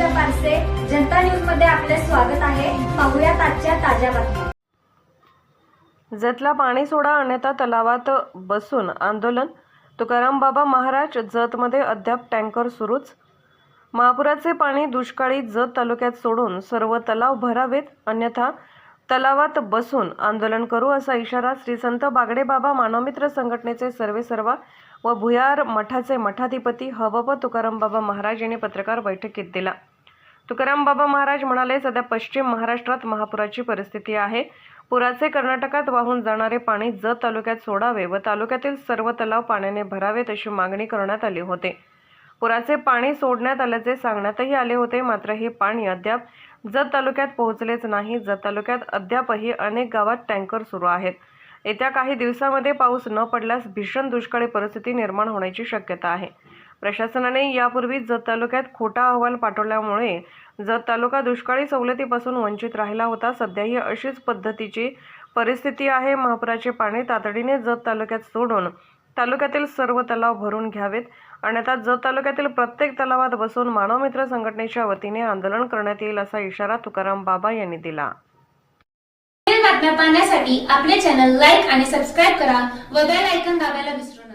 आरसे जनता न्यूजमध्ये आपले स्वागत आहे. पाहुयात आजच्या ताज्या बातम्या. जतला पाणी सोडा अन्यथा तलावात बसून आंदोलन. तुकाराम बाबा महाराज जतमध्ये अद्याप टँकर सुरूच. महापुराचे पाणी दुष्काळी जत तालुक्यात सोडून सर्व तलाव भरावेत. अन्यथा तलावात बसून आंदोलन करू असा इशारा श्री संत बागडे बाबा मानवमित्र संघटनेचे सर्वेसर्वा व भुयार मठाचे मठाधिपती हवप तुकाराम बाबा महाराज यांनी पत्रकार बैठकीत दिला. तुकाराम बाबा महाराज म्हणाले सध्या पश्चिम महाराष्ट्रात महापुराची परिस्थिती आहे. पुराचे कर्नाटकात वाहून जाणारे पाणी जत तालुक्यात सोडावे व तालुक्यातील सर्व तलाव पाण्याने भरावेत अशी मागणी करण्यात आली होते. पुराचे पाणी सोडण्यात आल्याचे सांगण्यातही आले होते मात्र हे पाणी अद्याप जत तालुक्यात पोहोचलेच नाही. जत तालुक्यात अद्यापही अनेक गावात टँकर सुरू आहेत. येत्या काही दिवसामध्ये पाऊस न पडल्यास भीषण दुष्काळी परिस्थिती निर्माण होण्याची शक्यता आहे. प्रशासनाने यापूर्वी जत तालुक्यात खोटा अहवाल पाठवल्यामुळे जत तालुका दुष्काळी सवलतीपासून वंचित राहिला होता. सध्याही अशीच पद्धतीची परिस्थिती आहे. महापुराचे पाणी तातडीने जत तालुक्यात सोडून तालुक्यातील सर्व तलाव भरून घ्यावेत. अन्यथा जत तालुक्यातील प्रत्येक तलावात बसून मानवमित्र संघटनेच्या वतीने आंदोलन करण्यात येईल असा इशारा तुकाराम बाबा यांनी दिला. बातम्या पाहण्यासाठी आपले चॅनल लाईक आणि सबस्क्राईब करा व बेल ऐकन दाबायला विसरू